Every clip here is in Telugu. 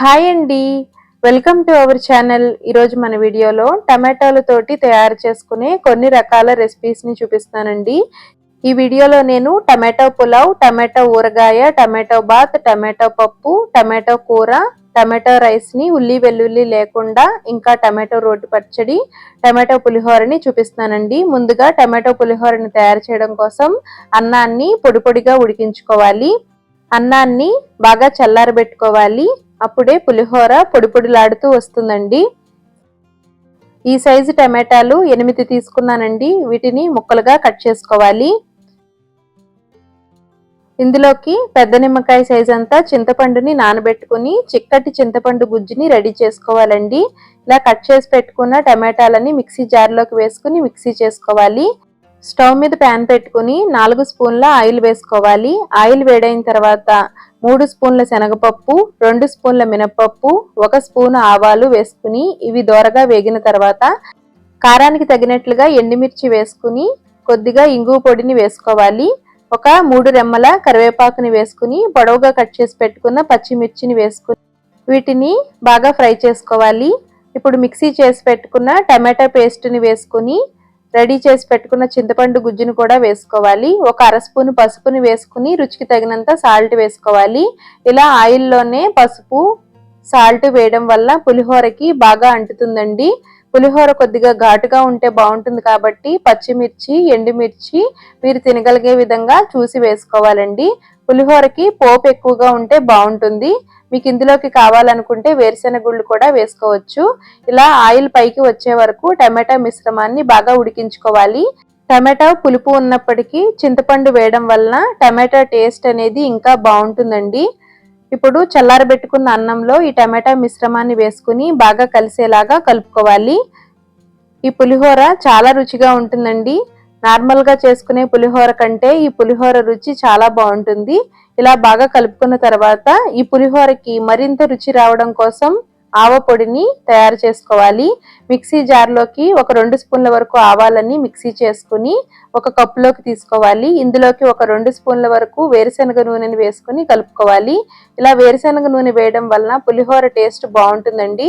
హాయ్ అండి. వెల్కమ్ టు అవర్ ఛానల్ ఈరోజు మన వీడియోలో టమాటాలతోటి తయారు చేసుకునే కొన్ని రకాల రెసిపీస్ని చూపిస్తానండి ఈ వీడియోలో నేను టమాటో పులావ్ టమాటో ఊరగాయ టమాటో బాత్ టమాటో పప్పు టమాటో కూర టమాటో రైస్ని ఉల్లి వెల్లుల్లి లేకుండా ఇంకా టమాటో రోటి పచ్చడి టమాటో పులిహోరని చూపిస్తానండి ముందుగా టమాటో పులిహోరని తయారు చేయడం కోసం అన్నాన్ని పొడి పొడిగా ఉడికించుకోవాలి. అన్నాన్ని బాగా చల్లారబెట్టుకోవాలి. అప్పుడే పులిహోర పొడిపొడిలాడుతూ వస్తుందండి. ఈ సైజు టమాటాలు ఎనిమిది తీసుకున్నానండి. వీటిని ముక్కలుగా కట్ చేసుకోవాలి. ఇందులోకి పెద్ద నిమ్మకాయ సైజ్ అంతా చింతపండుని నానబెట్టుకుని చిక్కటి చింతపండు గుజ్జుని రెడీ చేసుకోవాలండి. ఇలా కట్ చేసి పెట్టుకున్న టమాటాలని మిక్సీ జార్లోకి వేసుకుని మిక్సీ చేసుకోవాలి. స్టవ్ మీద ప్యాన్ పెట్టుకుని నాలుగు స్పూన్ల ఆయిల్ వేసుకోవాలి. ఆయిల్ వేడైన తర్వాత మూడు స్పూన్ల శనగపప్పు రెండు స్పూన్ల మినపప్పు ఒక స్పూన్ ఆవాలు వేసుకుని ఇవి దోరగా వేగిన తర్వాత కారానికి తగినట్లుగా ఎండుమిర్చి వేసుకుని కొద్దిగా ఇంగువ పొడిని వేసుకోవాలి. ఒక మూడు రెమ్మల కరివేపాకుని వేసుకుని పొడవుగా కట్ చేసి పెట్టుకున్న పచ్చిమిర్చిని వేసుకుని వీటిని బాగా ఫ్రై చేసుకోవాలి. ఇప్పుడు మిక్సీ చేసి పెట్టుకున్న టమాటా పేస్ట్ని వేసుకుని రెడీ చేసి పెట్టుకున్న చింతపండు గుజ్జును కూడా వేసుకోవాలి. ఒక అర స్పూన్ పసుపుని వేసుకుని రుచికి తగినంత సాల్ట్ వేసుకోవాలి. ఇలా ఆయిల్లోనే పసుపు సాల్ట్ వేయడం వల్ల పులిహోరకి బాగా అంటుతుందండి. పులిహోర కొద్దిగా ఘాటుగా ఉంటే బాగుంటుంది కాబట్టి పచ్చిమిర్చి ఎండుమిర్చి మీరు తినగలిగే విధంగా చూసి వేసుకోవాలండి. పులిహోరకి పోపు ఎక్కువగా ఉంటే బాగుంటుంది. మీకు ఇందులోకి కావాలనుకుంటే వేరుశెనగ గుళ్ళు కూడా వేసుకోవచ్చు. ఇలా ఆయిల్ పైకి వచ్చే వరకు టమాటా మిశ్రమాన్ని బాగా ఉడికించుకోవాలి. టమాటా పులుపు ఉన్నప్పటికీ చింతపండు వేయడం వలన టమాటా టేస్ట్ అనేది ఇంకా బాగుంటుందండి. ఇప్పుడు చల్లారబెట్టుకున్న అన్నంలో ఈ టమాటా మిశ్రమాన్ని వేసుకుని బాగా కలిసేలాగా కలుపుకోవాలి. ఈ పులిహోర చాలా రుచిగా ఉంటుందండి. నార్మల్గా చేసుకునే పులిహోర కంటే ఈ పులిహోర రుచి చాలా బాగుంటుంది. ఇలా బాగా కలుపుకున్న తర్వాత ఈ పులిహోరకి మరింత రుచి రావడం కోసం ఆవ పొడిని తయారు చేసుకోవాలి. మిక్సీ జార్లోకి ఒక రెండు స్పూన్ల వరకు ఆవాలని మిక్సీ చేసుకుని ఒక కప్పులోకి తీసుకోవాలి. ఇందులోకి ఒక రెండు స్పూన్ల వరకు వేరుశనగ నూనెని వేసుకుని కలుపుకోవాలి. ఇలా వేరుశనగ నూనె వేయడం వలన పులిహోర టేస్ట్ బాగుంటుందండి.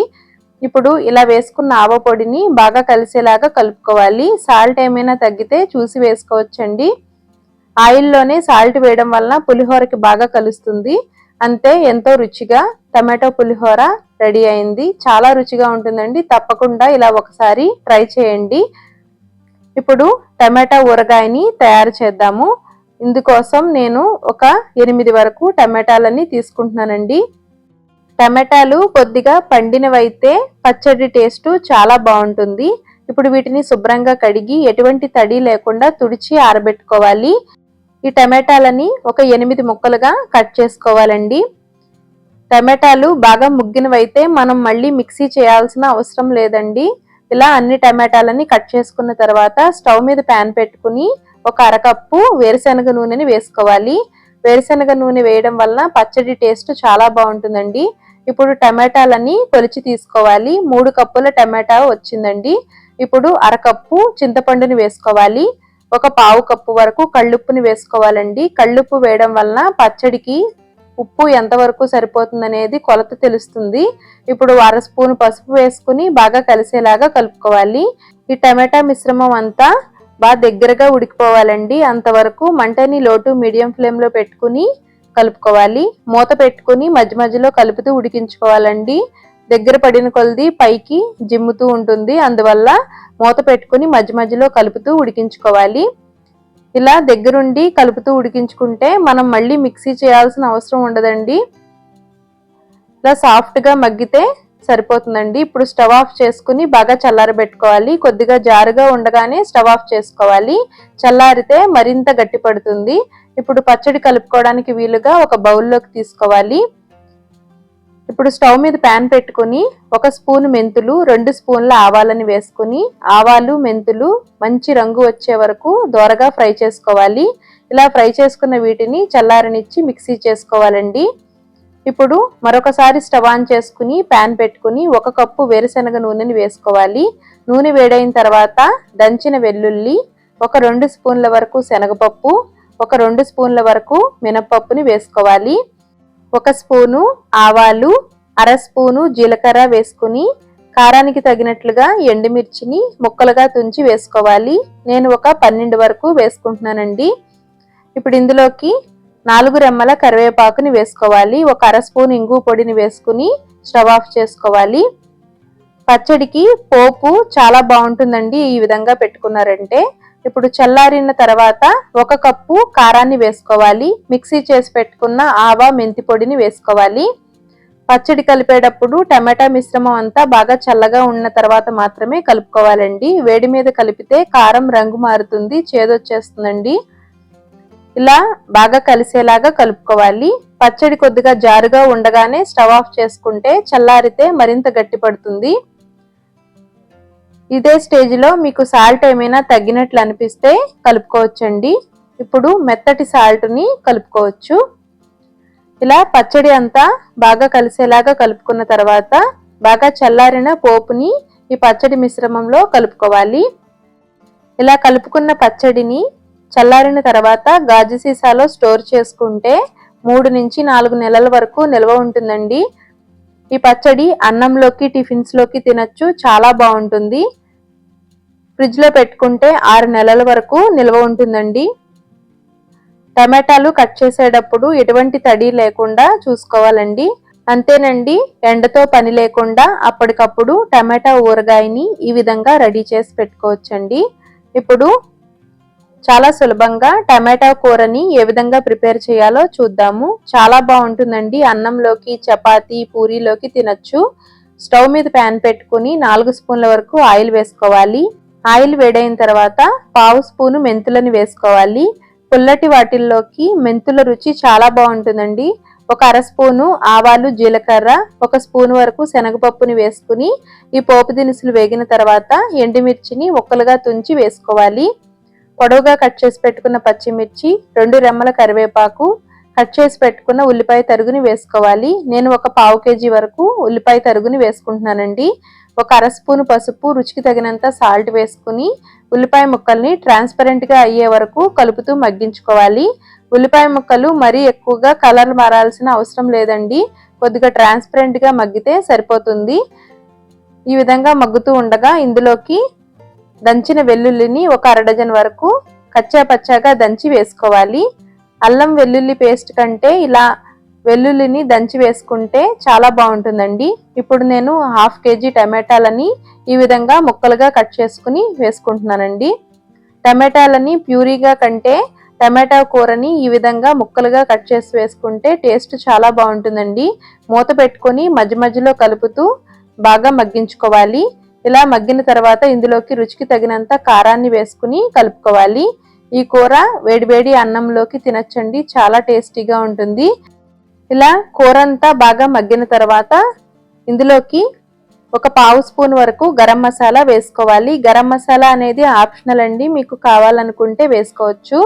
ఇప్పుడు ఇలా వేసుకున్న ఆవ పొడిని బాగా కలిసేలాగా కలుపుకోవాలి. సాల్ట్ ఏమైనా తగ్గితే చూసి వేసుకోవచ్చండి. ఆయిల్లోనే సాల్ట్ వేయడం వలన పులిహోరకి బాగా కలుస్తుంది. అంతే ఎంతో రుచిగా టమాటో పులిహోర రెడీ అయింది. చాలా రుచిగా ఉంటుందండి. తప్పకుండా ఇలా ఒకసారి ట్రై చేయండి. ఇప్పుడు టమాటా ఊరగాయని తయారు చేద్దాము. ఇందుకోసం నేను ఒక ఎనిమిది వరకు టమాటాలన్నీ తీసుకుంటున్నానండి. టమాటాలు కొద్దిగా పండినవైతే పచ్చడి టేస్ట్ చాలా బాగుంటుంది. ఇప్పుడు వీటిని శుభ్రంగా కడిగి ఎటువంటి తడి లేకుండా తుడిచి ఆరబెట్టుకోవాలి. ఈ టమాటాలని ఒక ఎనిమిది ముక్కలుగా కట్ చేసుకోవాలండి. టమాటాలు బాగా ముగ్గినవైతే మనం మళ్ళీ మిక్సీ చేయాల్సిన అవసరం లేదండి. ఇలా అన్ని టమాటాలని కట్ చేసుకున్న తర్వాత స్టవ్ మీద ప్యాన్ పెట్టుకుని ఒక అరకప్పు వేరుశనగ నూనెని వేసుకోవాలి. వేరుశనగ నూనె వేయడం వలన పచ్చడి టేస్ట్ చాలా బాగుంటుందండి. ఇప్పుడు టమాటాలని కొలిచి తీసుకోవాలి. మూడు కప్పుల టమాటా వచ్చిందండి. ఇప్పుడు అరకప్పు చింతపండుని వేసుకోవాలి. ఒక పావు కప్పు వరకు కళ్ళుప్పుని వేసుకోవాలండి. కళ్ళుప్పు వేయడం వలన పచ్చడికి ఉప్పు ఎంతవరకు సరిపోతుంది అనేది కొలత తెలుస్తుంది. ఇప్పుడు అర స్పూన్ పసుపు వేసుకుని బాగా కలిసేలాగా కలుపుకోవాలి. ఈ టమాటా మిశ్రమం అంతా బాగా దగ్గరగా ఉడికిపోవాలండి. అంతవరకు మంటని లోటు మీడియం ఫ్లేమ్లో పెట్టుకుని కలుపుకోవాలి. మూత పెట్టుకుని మధ్య మధ్యలో కలుపుతూ ఉడికించుకోవాలండి. దగ్గర పడిన కొలది పైకి జిమ్ముతూ ఉంటుంది. అందువల్ల మూత పెట్టుకుని మధ్య మధ్యలో కలుపుతూ ఉడికించుకోవాలి. ఇలా దగ్గరుండి కలుపుతూ ఉడికించుకుంటే మనం మళ్ళీ మిక్సీ చేయాల్సిన అవసరం ఉండదండి. ఇలా సాఫ్ట్గా మగ్గితే సరిపోతుందండి. ఇప్పుడు స్టవ్ ఆఫ్ చేసుకుని బాగా చల్లారబెట్టుకోవాలి. కొద్దిగా జారుగా ఉండగానే స్టవ్ ఆఫ్ చేసుకోవాలి. చల్లారితే మరింత గట్టి పడుతుంది. ఇప్పుడు పచ్చడి కలుపుకోవడానికి వీలుగా ఒక బౌల్లోకి తీసుకోవాలి. ఇప్పుడు స్టవ్ మీద ప్యాన్ పెట్టుకుని ఒక స్పూన్ మెంతులు రెండు స్పూన్ల ఆవాలని వేసుకుని ఆవాలు మెంతులు మంచి రంగు వచ్చే వరకు దోరగా ఫ్రై చేసుకోవాలి. ఇలా ఫ్రై చేసుకున్న వీటిని చల్లారనిచ్చి మిక్సీ చేసుకోవాలండి. ఇప్పుడు మరొకసారి స్టవ్ ఆన్ చేసుకుని ప్యాన్ పెట్టుకుని ఒక కప్పు వేరుశనగ నూనెని వేసుకోవాలి. నూనె వేడైన తర్వాత దంచిన వెల్లుల్లి ఒక రెండు స్పూన్ల వరకు శనగపప్పు ఒక రెండు స్పూన్ల వరకు మినపప్పుని వేసుకోవాలి. ఒక స్పూను ఆవాలు అర స్పూను జీలకర్ర వేసుకుని కారానికి తగినట్లుగా ఎండుమిర్చిని ముక్కలుగా తుంచి వేసుకోవాలి. నేను ఒక పన్నెండు వరకు వేసుకుంటున్నానండి. ఇప్పుడు ఇందులోకి నాలుగు రెమ్మల కరివేపాకుని వేసుకోవాలి. ఒక అర స్పూన్ ఇంగు పొడిని వేసుకుని స్టవ్ ఆఫ్ చేసుకోవాలి. పచ్చడికి పోపు చాలా బాగుంటుందండి ఈ విధంగా పెట్టుకున్నారంటే. ఇప్పుడు చల్లారిన తర్వాత ఒక కప్పు కారాన్ని వేసుకోవాలి. మిక్సీ చేసి పెట్టుకున్న ఆవా మెంతి పొడిని వేసుకోవాలి. పచ్చడి కలిపేటప్పుడు టమాటా మిశ్రమం అంతా బాగా చల్లగా ఉన్న తర్వాత మాత్రమే కలుపుకోవాలండి. వేడి మీద కలిపితే కారం రంగు మారుతుంది చేదొచ్చేస్తుందండి. ఇలా బాగా కలిసేలాగా కలుపుకోవాలి. పచ్చడి కొద్దిగా జారుగా ఉండగానే స్టవ్ ఆఫ్ చేసుకుంటే చల్లారితే మరింత గట్టిపడుతుంది. ఇదే స్టేజ్లో మీకు సాల్ట్ ఏమైనా తగ్గినట్లు అనిపిస్తే కలుపుకోవచ్చండి. ఇప్పుడు మెత్తటి సాల్ట్ని కలుపుకోవచ్చు. ఇలా పచ్చడి అంతా బాగా కలిసేలాగా కలుపుకున్న తర్వాత బాగా చల్లారిన పోపుని ఈ పచ్చడి మిశ్రమంలో కలుపుకోవాలి. ఇలా కలుపుకున్న పచ్చడిని చల్లారిన తర్వాత గాజు సీసాలో స్టోర్ చేసుకుంటే మూడు నుంచి నాలుగు నెలల వరకు నిల్వ ఉంటుందండి. ఈ పచ్చడి అన్నంలోకి టిఫిన్స్లోకి తినచ్చు చాలా బాగుంటుంది. ఫ్రిడ్జ్లో పెట్టుకుంటే ఆరు నెలల వరకు నిల్వ ఉంటుందండి. టమాటాలు కట్ చేసేటప్పుడు ఎటువంటి తడి లేకుండా చూసుకోవాలండి. అంతేనండి ఎండతో పని లేకుండా అప్పటికప్పుడు టమాటా ఊరగాయని ఈ విధంగా రెడీ చేసి పెట్టుకోవచ్చండి. ఇప్పుడు చాలా సులభంగా టమాటా కూరని ఏ విధంగా ప్రిపేర్ చేయాలో చూద్దాము. చాలా బాగుంటుందండి. అన్నంలోకి చపాతి పూరీలోకి తినచ్చు. స్టవ్ మీద ప్యాన్ పెట్టుకుని నాలుగు స్పూన్ల వరకు ఆయిల్ వేసుకోవాలి. ఆయిల్ వేడైన తర్వాత పావు స్పూను మెంతులను వేసుకోవాలి. పుల్లటి వాటిల్లోకి మెంతుల రుచి చాలా బాగుంటుందండి. ఒక అర స్పూను ఆవాలు జీలకర్ర ఒక స్పూన్ వరకు శనగపప్పుని వేసుకుని ఈ పోపు దినుసులు వేగిన తర్వాత ఎండుమిర్చిని ఒక్కలుగా తుంచి వేసుకోవాలి. పొడవుగా కట్ చేసి పెట్టుకున్న పచ్చిమిర్చి రెండు రెమ్మల కరివేపాకు కట్ చేసి పెట్టుకున్న ఉల్లిపాయ తరుగుని వేసుకోవాలి. నేను ఒక పావు కేజీ వరకు ఉల్లిపాయ తరుగుని వేసుకుంటున్నానండి. ఒక అర స్పూన్ పసుపు రుచికి తగినంత సాల్ట్ వేసుకుని ఉల్లిపాయ ముక్కల్ని ట్రాన్స్పరెంట్గా అయ్యే వరకు కలుపుతూ మగ్గించుకోవాలి. ఉల్లిపాయ ముక్కలు మరీ ఎక్కువగా కలర్ మారాల్సిన అవసరం లేదండి. కొద్దిగా ట్రాన్స్పరెంట్గా మగ్గితే సరిపోతుంది. ఈ విధంగా మగ్గుతూ ఉండగా ఇందులోకి దంచిన వెల్లుల్లిని ఒక అర డజన్ వరకు కచ్చా పచ్చాగా దంచి వేసుకోవాలి. అల్లం వెల్లుల్లి పేస్ట్ కంటే ఇలా వెల్లుల్లిని దంచి వేసుకుంటే చాలా బాగుంటుందండి. ఇప్పుడు నేను హాఫ్ కేజీ టమాటాలని ఈ విధంగా ముక్కలుగా కట్ చేసుకుని వేసుకుంటున్నానండి. టమాటాలని ప్యూరీగా కంటే టమాటా కూరని ఈ విధంగా ముక్కలుగా కట్ చేసి వేసుకుంటే టేస్ట్ చాలా బాగుంటుందండి. మూత పెట్టుకొని మధ్య మధ్యలో కలుపుతూ బాగా మగ్గించుకోవాలి. ఇలా మగ్గిన తర్వాత ఇందులోకి రుచికి తగినంత కారాన్ని వేసుకుని కలుపుకోవాలి. ఈ కూర వేడివేడి అన్నంలోకి తినచ్చండి. చాలా టేస్టీగా ఉంటుంది. ఇలా కూర అంతా బాగా మగ్గిన తర్వాత ఇందులోకి ఒక పావు స్పూన్ వరకు గరం మసాలా వేసుకోవాలి. గరం మసాలా అనేది ఆప్షనల్ అండి. మీకు కావాలనుకుంటే వేసుకోవచ్చు.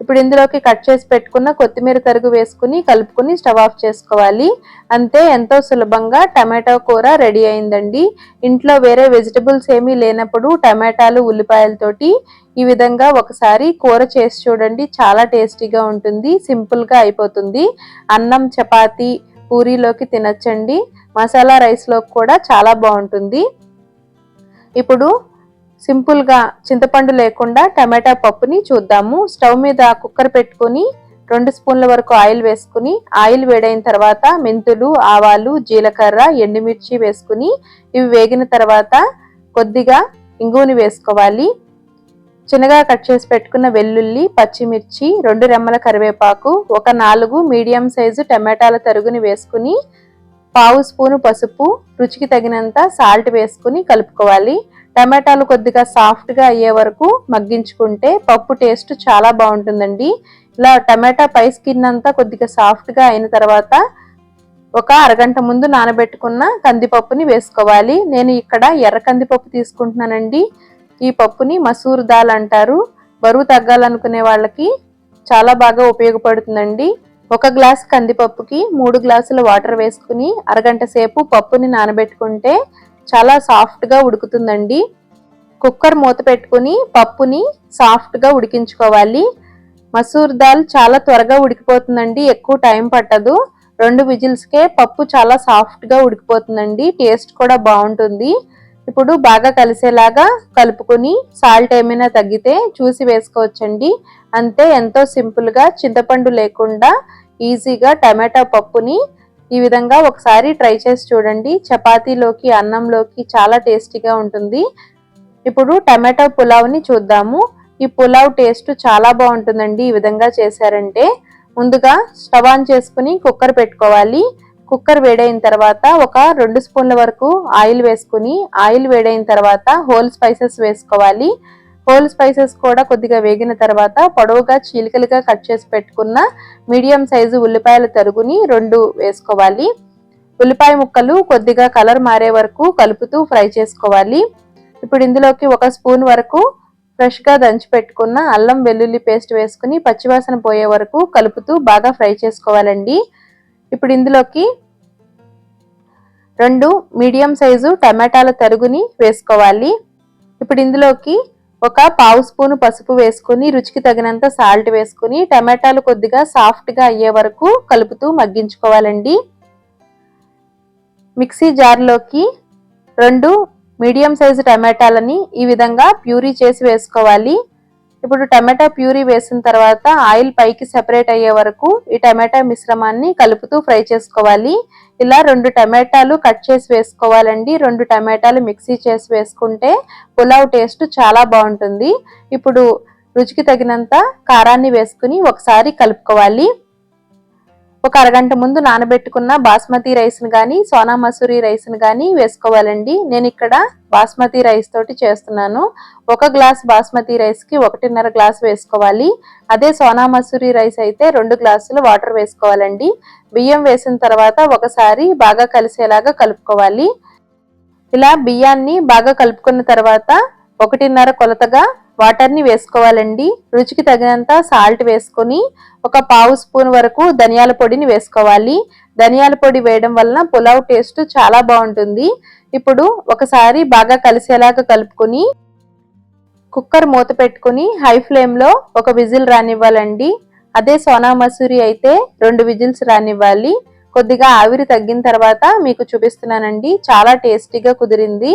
ఇప్పుడు ఇందులోకి కట్ చేసి పెట్టుకున్న కొత్తిమీర తరుగు వేసుకుని కలుపుకుని స్టవ్ ఆఫ్ చేసుకోవాలి. అంతే ఎంతో సులభంగా టమాటో కూర రెడీ అయిందండి. ఇంట్లో వేరే వెజిటబుల్స్ ఏమీ లేనప్పుడు టమాటాలు ఉల్లిపాయలతోటి ఈ విధంగా ఒకసారి కూర చేసి చూడండి. చాలా టేస్టీగా ఉంటుంది. సింపుల్గా అయిపోతుంది. అన్నం చపాతీ పూరీలోకి తినచ్చండి. మసాలా రైస్లో కూడా చాలా బాగుంటుంది. ఇప్పుడు సింపుల్గా చింతపండు లేకుండా టమాటా పప్పుని చూద్దాము. స్టవ్ మీద కుక్కర్ పెట్టుకొని రెండు స్పూన్ల వరకు ఆయిల్ వేసుకుని ఆయిల్ వేడైన తర్వాత మెంతులు ఆవాలు జీలకర్ర ఎండుమిర్చి వేసుకుని ఇవి వేగిన తర్వాత కొద్దిగా ఇంగువని వేసుకోవాలి. చిన్నగా కట్ చేసి పెట్టుకున్న వెల్లుల్లి పచ్చిమిర్చి రెండు రెమ్మల కరివేపాకు ఒక నాలుగు మీడియం సైజు టమాటాల తరుగుని వేసుకుని పావు స్పూను పసుపు రుచికి తగినంత సాల్ట్ వేసుకుని కలుపుకోవాలి. టమాటాలు కొద్దిగా సాఫ్ట్గా అయ్యే వరకు మగ్గించుకుంటే పప్పు టేస్ట్ చాలా బాగుంటుందండి. ఇలా టమాటా పై స్కిన్ అంతా కొద్దిగా సాఫ్ట్గా అయిన తర్వాత ఒక అరగంట ముందు నానబెట్టుకున్న కందిపప్పుని వేసుకోవాలి. నేను ఇక్కడ ఎర్ర కందిపప్పు తీసుకుంటున్నానండి. ఈ పప్పుని మసూర్ దాల్ అంటారు. బరువు తగ్గాలనుకునే వాళ్ళకి చాలా బాగా ఉపయోగపడుతుందండి. ఒక గ్లాస్ కందిపప్పుకి మూడు గ్లాసుల వాటర్ వేసుకుని అరగంట సేపు పప్పుని నానబెట్టుకుంటే చాలా సాఫ్ట్గా ఉడుకుతుందండి. కుక్కర్ మూత పెట్టుకుని పప్పుని సాఫ్ట్గా ఉడికించుకోవాలి. మసూర్ దాల్ చాలా త్వరగా ఉడికిపోతుందండి ఎక్కువ టైం పట్టదు. రెండు విజిల్స్కే పప్పు చాలా సాఫ్ట్గా ఉడికిపోతుందండి టేస్ట్ కూడా బాగుంటుంది. ఇప్పుడు బాగా కలిసేలాగా కలుపుకొని సాల్ట్ ఏమైనా తగ్గితే చూసి వేసుకోవచ్చండి. అంతే ఎంతో సింపుల్గా చింతపండు లేకుండా ఈజీగా టమాటా పప్పుని ఈ విధంగా ఒకసారి ట్రై చేసి చూడండి. చపాతీలోకి అన్నంలోకి చాలా టేస్టీగా ఉంటుంది. ఇప్పుడు టమాటో పులావ్ని చూద్దాము. ఈ పులావ్ టేస్ట్ చాలా బాగుంటుందండి ఈ విధంగా చేశారంటే. ముందుగా స్టవ్ ఆన్ చేసుకుని కుక్కర్ పెట్టుకోవాలి. కుక్కర్ వేడైన తర్వాత ఒక రెండు స్పూన్ల వరకు ఆయిల్ వేసుకుని ఆయిల్ వేడైన తర్వాత హోల్ స్పైసెస్ వేసుకోవాలి. హోల్ స్పైసెస్ కూడా కొద్దిగా వేగిన తర్వాత పొడవుగా చీలికలుగా కట్ చేసి పెట్టుకున్న మీడియం సైజు ఉల్లిపాయల తరుగుని రెండు వేసుకోవాలి. ఉల్లిపాయ ముక్కలు కొద్దిగా కలర్ మారే వరకు కలుపుతూ ఫ్రై చేసుకోవాలి. ఇప్పుడు ఇందులోకి ఒక స్పూన్ వరకు ఫ్రెష్గా దంచి పెట్టుకున్న అల్లం వెల్లుల్లి పేస్ట్ వేసుకుని పచ్చివాసన పోయే వరకు కలుపుతూ బాగా ఫ్రై చేసుకోవాలండి. ఇప్పుడు ఇందులోకి రెండు మీడియం సైజు టమాటాల తరుగుని వేసుకోవాలి. ఇప్పుడు ఇందులోకి ఒక పావు స్పూను పసుపు వేసుకుని రుచికి తగినంత సాల్ట్ వేసుకుని టమాటాలు కొద్దిగా సాఫ్ట్గా అయ్యే వరకు కలుపుతూ మగ్గించుకోవాలండి. మిక్సీ జార్లోకి రెండు మీడియం సైజు టమాటాలని ఈ విధంగా ప్యూరీ చేసి వేసుకోవాలి. ఇప్పుడు టమాటా ప్యూరీ వేసిన తర్వాత ఆయిల్ పైకి సెపరేట్ అయ్యే వరకు ఈ టమాటా మిశ్రమాన్ని కలుపుతూ ఫ్రై చేసుకోవాలి. ఇలా రెండు టమాటాలు కట్ చేసి వేసుకోవాలండి. రెండు టమాటాలు మిక్సీ చేసి వేసుకుంటే పులావ్ టేస్ట్ చాలా బాగుంటుంది. ఇప్పుడు రుచికి తగినంత కారాన్ని వేసుకుని ఒకసారి కలుపుకోవాలి. ఒక అరగంట ముందు నానబెట్టుకున్న బాస్మతి రైస్ని కానీ సోనా మసూరి రైస్ని కానీ వేసుకోవాలండి. నేను ఇక్కడ బాస్మతి రైస్ తోటి చేస్తున్నాను. ఒక గ్లాస్ బాస్మతి రైస్కి ఒకటిన్నర గ్లాస్ వేసుకోవాలి. అదే సోనా మసూరి రైస్ అయితే రెండు గ్లాసులు వాటర్ వేసుకోవాలండి. బియ్యం వేసిన తర్వాత ఒకసారి బాగా కలిసేలాగా కలుపుకోవాలి. ఇలా బియ్యాన్ని బాగా కలుపుకున్న తర్వాత ఒకటిన్నర కొలతగా వాటర్ని వేసుకోవాలండి. రుచికి తగినంత సాల్ట్ వేసుకొని ఒక పావు స్పూన్ వరకు ధనియాల పొడిని వేసుకోవాలి. ధనియాల పొడి వేయడం వలన పులావ్ టేస్ట్ చాలా బాగుంటుంది. ఇప్పుడు ఒకసారి బాగా కలిసేలాగా కలుపుకొని కుక్కర్ మూత పెట్టుకుని హై ఫ్లేమ్లో ఒక విజిల్ రానివ్వాలండి. అదే సోనా మసూరి అయితే రెండు విజిల్స్ రానివ్వాలి. కొద్దిగా ఆవిరి తగ్గిన తర్వాత మీకు చూపిస్తున్నానండి. చాలా టేస్టీగా కుదిరింది.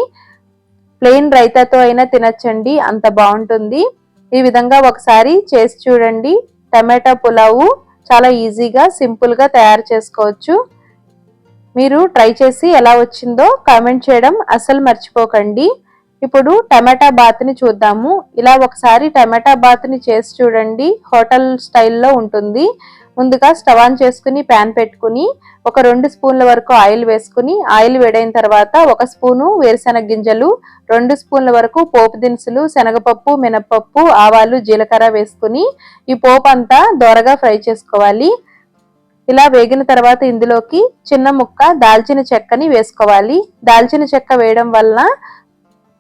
ప్లెయిన్ రైతాతో అయినా తినచ్చండి అంత బాగుంటుంది. ఈ విధంగా ఒకసారి చేసి చూడండి. టమాటా పులావు చాలా ఈజీగా సింపుల్గా తయారు చేసుకోవచ్చు. మీరు ట్రై చేసి ఎలా వచ్చిందో కామెంట్ చేయడం అస్సలు మర్చిపోకండి. ఇప్పుడు టమాటా బాత్ని చూద్దాము. ఇలా ఒకసారి టమాటా బాత్ని చేసి చూడండి. హోటల్ స్టైల్లో ఉంటుంది. ముందుగా స్టవ్ ఆన్ చేసుకుని ప్యాన్ పెట్టుకుని ఒక రెండు స్పూన్ల వరకు ఆయిల్ వేసుకుని ఆయిల్ వేడైన తర్వాత ఒక స్పూను వేరుశెనగ గింజలు రెండు స్పూన్ల వరకు పోపు దినుసులు శనగపప్పు మినపప్పు ఆవాలు జీలకర్ర వేసుకుని ఈ పోపు అంతా దోరగా ఫ్రై చేసుకోవాలి. ఇలా వేగిన తర్వాత ఇందులోకి చిన్న ముక్క దాల్చిన చెక్కని వేసుకోవాలి. దాల్చిన చెక్క వేయడం వలన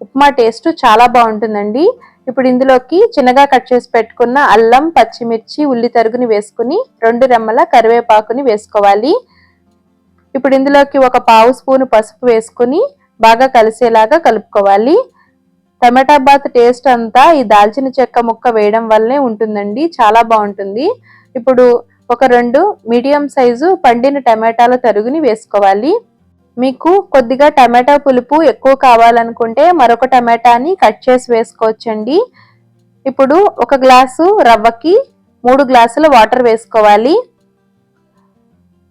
ఉప్మా టేస్ట్ చాలా బాగుంటుందండి. ఇప్పుడు ఇందులోకి చిన్నగా కట్ చేసి పెట్టుకున్న అల్లం పచ్చిమిర్చి ఉల్లి తరుగుని వేసుకుని రెండు రెమ్మల కరివేపాకుని వేసుకోవాలి. ఇప్పుడు ఇందులోకి ఒక పావు స్పూన్ పసుపు వేసుకుని బాగా కలిసేలాగా కలుపుకోవాలి. టమాటా బాత్ టేస్ట్ అంతా ఈ దాల్చిన చెక్క ముక్క వేయడం వల్లనే ఉంటుందండి. చాలా బాగుంటుంది. ఇప్పుడు ఒక రెండు మీడియం సైజు పండిన టమాటాల తరుగుని వేసుకోవాలి. మీకు కొద్దిగా టమాటా పులుపు ఎక్కువ కావాలనుకుంటే మరొక టమాటాని కట్ చేసి వేసుకోవచ్చండి. ఇప్పుడు ఒక గ్లాసు రవ్వకి మూడు గ్లాసుల వాటర్ వేసుకోవాలి.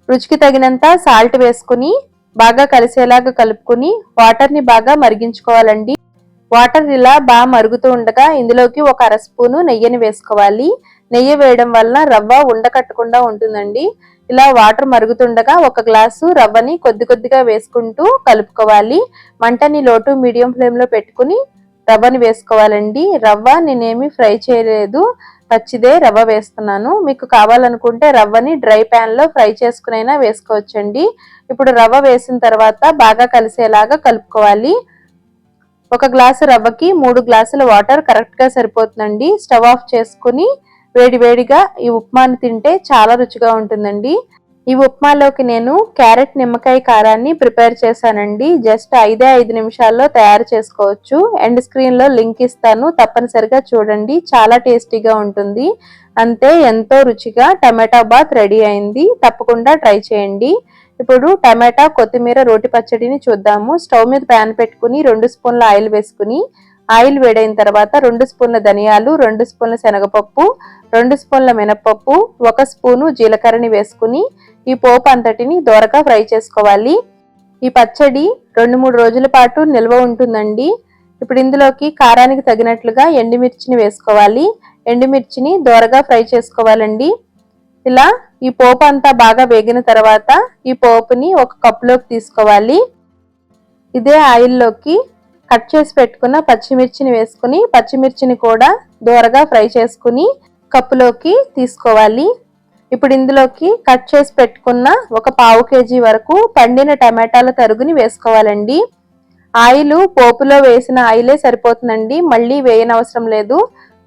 రుచికి తగినంత సాల్ట్ వేసుకుని బాగా కలిసేలాగా కలుపుకుని వాటర్ని బాగా మరిగించుకోవాలండి. వాటర్ ఇలా బాగా మరుగుతూ ఉండగా ఇందులోకి ఒక అర స్పూను నెయ్యిని వేసుకోవాలి. నెయ్యి వేయడం వల్ల రవ్వ ఉండకట్టకుండా ఉంటుందండి. ఇలా వాటర్ మరుగుతుండగా ఒక గ్లాసు రవ్వని కొద్ది కొద్దిగా వేసుకుంటూ కలుపుకోవాలి. మంటని లోటు మీడియం ఫ్లేమ్లో పెట్టుకుని రవ్వని వేసుకోవాలండి. రవ్వ నేనేమి ఫ్రై చేయలేదు. పచ్చిదే రవ్వ వేస్తున్నాను. మీకు కావాలనుకుంటే రవ్వని డ్రై ప్యాన్లో ఫ్రై చేసుకునైనా వేసుకోవచ్చండి. ఇప్పుడు రవ్వ వేసిన తర్వాత బాగా కలిసేలాగా కలుపుకోవాలి. ఒక గ్లాసు రవ్వకి మూడు గ్లాసుల వాటర్ కరెక్ట్గా సరిపోతుందండి. స్టవ్ ఆఫ్ చేసుకుని వేడివేడిగా ఈ ఉప్మాను తింటే చాలా రుచిగా ఉంటుందండి. ఈ ఉప్మాలోకి నేను క్యారెట్ నిమ్మకాయ కారాన్ని ప్రిపేర్ చేశానండి. జస్ట్ ఐదే ఐదు నిమిషాల్లో తయారు చేసుకోవచ్చు. ఎండ్ స్క్రీన్లో లింక్ ఇస్తాను. తప్పనిసరిగా చూడండి. చాలా టేస్టీగా ఉంటుంది. అంతే ఎంతో రుచిగా టమాటా బాత్ రెడీ అయింది. తప్పకుండా ట్రై చేయండి. ఇప్పుడు టమాటా కొత్తిమీర రోటి పచ్చడిని చూద్దాము. స్టవ్ మీద ప్యాన్ పెట్టుకుని రెండు స్పూన్ల ఆయిల్ వేసుకుని ఆయిల్ వేడైన తర్వాత రెండు స్పూన్ల ధనియాలు రెండు స్పూన్ల శనగపప్పు రెండు స్పూన్ల మినపప్పు ఒక స్పూను జీలకర్రని వేసుకుని ఈ పోపు అంతటిని దోరగా ఫ్రై చేసుకోవాలి. ఈ పచ్చడి రెండు మూడు రోజుల పాటు నిల్వ ఉంటుందండి. ఇప్పుడు ఇందులోకి కారానికి తగినట్లుగా ఎండుమిర్చిని వేసుకోవాలి. ఎండుమిర్చిని దోరగా ఫ్రై చేసుకోవాలండి. ఇలా ఈ పోపు అంతా బాగా వేగిన తర్వాత ఈ పోపుని ఒక కప్లోకి తీసుకోవాలి. ఇదే ఆయిల్లోకి కట్ చేసి పెట్టుకున్న పచ్చిమిర్చిని వేసుకుని పచ్చిమిర్చిని కూడా దూరగా ఫ్రై చేసుకుని కప్పులోకి తీసుకోవాలి. ఇప్పుడు ఇందులోకి కట్ చేసి పెట్టుకున్న ఒక పావు కేజీ వరకు పండిన టమాటాల తరుగుని వేసుకోవాలండి. ఆయిల్ పోపులో వేసిన ఆయిలే సరిపోతుందండి. మళ్ళీ వేయనవసరం లేదు.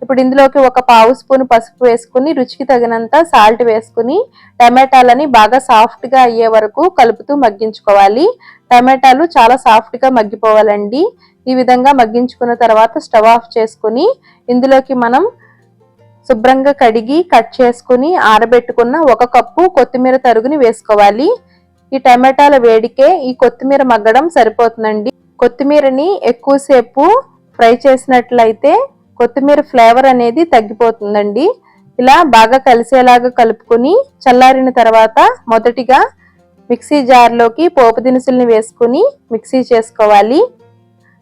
ఇప్పుడు ఇందులోకి ఒక పావు స్పూన్ పసుపు వేసుకుని రుచికి తగినంత సాల్ట్ వేసుకుని టమాటాలని బాగా సాఫ్ట్గా అయ్యే వరకు కలుపుతూ మగ్గించుకోవాలి. టమాటాలు చాలా సాఫ్ట్గా మగ్గిపోవాలండి. ఈ విధంగా మగ్గించుకున్న తర్వాత స్టవ్ ఆఫ్ చేసుకుని ఇందులోకి మనం శుభ్రంగా కడిగి కట్ చేసుకుని ఆరబెట్టుకున్న ఒక కప్పు కొత్తిమీర తరుగుని వేసుకోవాలి. ఈ టమాటాల వేడికే ఈ కొత్తిమీర మగ్గడం సరిపోతుందండి. కొత్తిమీరని ఎక్కువసేపు ఫ్రై చేసినట్లయితే కొత్తిమీర ఫ్లేవర్ అనేది తగ్గిపోతుందండి. ఇలా బాగా కలిసేలాగా కలుపుకొని చల్లారిన తర్వాత మొదటిగా మిక్సీ జార్లోకి పోపు దినుసుల్ని వేసుకుని మిక్సీ చేసుకోవాలి.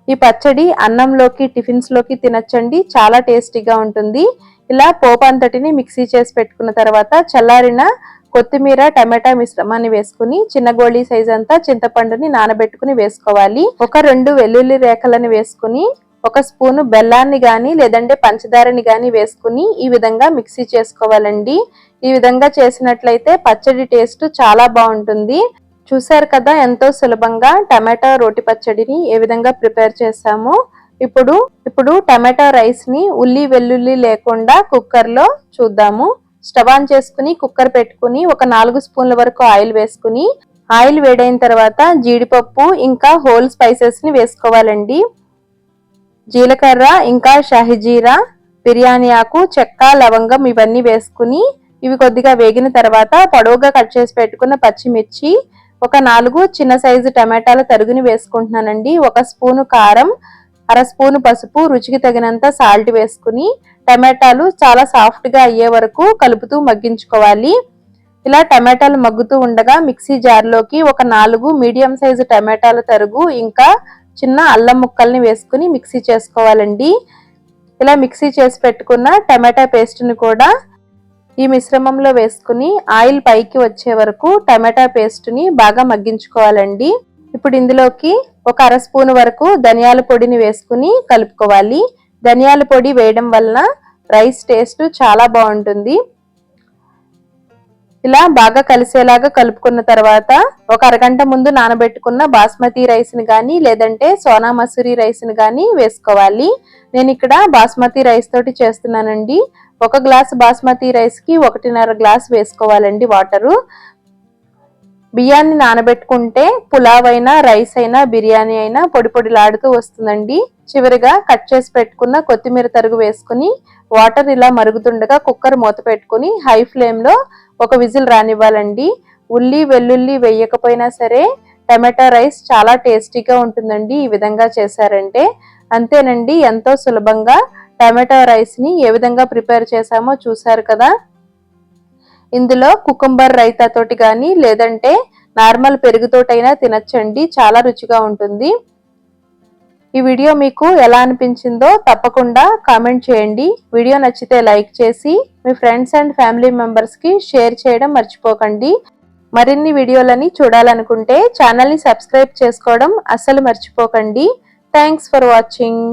ఈ పచ్చడి అన్నంలోకి టిఫిన్స్లోకి తినచ్చండి. చాలా టేస్టీగా ఉంటుంది. ఇలా పోపు అంతటిని మిక్సీ చేసి పెట్టుకున్న తర్వాత చల్లారిన కొత్తిమీర టమాటా మిశ్రమాన్ని వేసుకుని చిన్న గోళీ సైజ్ అంతా చింతపండుని నానబెట్టుకుని వేసుకోవాలి. ఒక రెండు వెల్లుల్లి రేఖలను వేసుకుని ఒక స్పూను బెల్లాన్ని కానీ లేదంటే పంచదారని కానీ వేసుకుని ఈ విధంగా మిక్సీ చేసుకోవాలండి. ఈ విధంగా చేసినట్లయితే పచ్చడి టేస్ట్ చాలా బాగుంటుంది. చూసారు కదా ఎంతో సులభంగా టమాటా రోటి పచ్చడిని ఏ విధంగా ప్రిపేర్ చేస్తామో ఇప్పుడు ఇప్పుడు టమాటా రైస్ని ఉల్లి వెల్లుల్లి లేకుండా కుక్కర్లో చూద్దాము. స్టవ్ ఆన్ చేసుకుని కుక్కర్ పెట్టుకుని ఒక నాలుగు స్పూన్ల వరకు ఆయిల్ వేసుకుని ఆయిల్ వేడైన తర్వాత జీడిపప్పు ఇంకా హోల్ స్పైసెస్ని వేసుకోవాలండి. జీలకర్ర ఇంకా షాహిజీరా బిర్యానీ ఆకు చెక్క లవంగం ఇవన్నీ వేసుకుని ఇవి కొద్దిగా వేగిన తర్వాత పొడవుగా కట్ చేసి పెట్టుకున్న పచ్చిమిర్చి ఒక నాలుగు చిన్న సైజు టమాటాల తరుగుని వేసుకుంటున్నానండి. ఒక స్పూను కారం అర స్పూను పసుపు రుచికి తగినంత సాల్ట్ వేసుకుని టమాటాలు చాలా సాఫ్ట్గా అయ్యే వరకు కలుపుతూ మగ్గించుకోవాలి. ఇలా టమాటాలు మగ్గుతూ ఉండగా మిక్సీ జార్లోకి ఒక నాలుగు మీడియం సైజు టమాటాల తరుగు ఇంకా చిన్న అల్లం ముక్కల్ని వేసుకుని మిక్సీ చేసుకోవాలండి. ఇలా మిక్సీ చేసి పెట్టుకున్న టమాటా పేస్ట్ని కూడా ఈ మిశ్రమంలో వేసుకుని ఆయిల్ పైకి వచ్చే వరకు టమాటా పేస్ట్ని బాగా మగ్గించుకోవాలండి. ఇప్పుడు ఇందులోకి ఒక అర స్పూన్ వరకు ధనియాల పొడిని వేసుకుని కలుపుకోవాలి. ధనియాల పొడి వేయడం వలన రైస్ టేస్ట్ చాలా బాగుంటుంది. ఇలా బాగా కలిసేలాగా కలుపుకున్న తర్వాత ఒక అరగంట ముందు నానబెట్టుకున్న బాస్మతి రైస్ని కానీ లేదంటే సోనా మసూరి రైస్ని కానీ వేసుకోవాలి. నేను ఇక్కడ బాస్మతి రైస్ తోటి చేస్తున్నానండి. ఒక గ్లాస్ బాస్మతి రైస్కి ఒకటిన్నర గ్లాస్ వేసుకోవాలండి వాటరు. బియ్యాన్ని నానబెట్టుకుంటే పులావ్ అయినా రైస్ అయినా బిర్యానీ అయినా పొడి పొడిలాడుతూ వస్తుందండి. చివరిగా కట్ చేసి పెట్టుకున్న కొత్తిమీర తరుగు వేసుకుని వాటర్ ఇలా మరుగుతుండగా కుక్కర్ మూత పెట్టుకుని హై ఫ్లేమ్లో ఒక విజిల్ రానివ్వాలండి. ఉల్లి వెల్లుల్లి వేయకపోయినా సరే టమాటా రైస్ చాలా టేస్టీగా ఉంటుందండి ఈ విధంగా చేశారంటే. అంతేనండి ఎంతో సులభంగా టమాటా రైస్ని ఏ విధంగా ప్రిపేర్ చేశామో చూసారు కదా. ఇందులో కుకుంబర్ రైతాతోటి కానీ లేదంటే నార్మల్ పెరుగుతోటైనా తినచ్చండి చాలా రుచిగా ఉంటుంది. ఈ వీడియో మీకు ఎలా అనిపించిందో తప్పకుండా కామెంట్ చేయండి. వీడియో నచ్చితే లైక్ చేసి మీ ఫ్రెండ్స్ అండ్ ఫ్యామిలీ మెంబర్స్కి షేర్ చేయడం మర్చిపోకండి. మరిన్ని వీడియోలని చూడాలనుకుంటే ఛానల్ని సబ్స్క్రైబ్ చేసుకోవడం అస్సలు మర్చిపోకండి. Thanks for watching.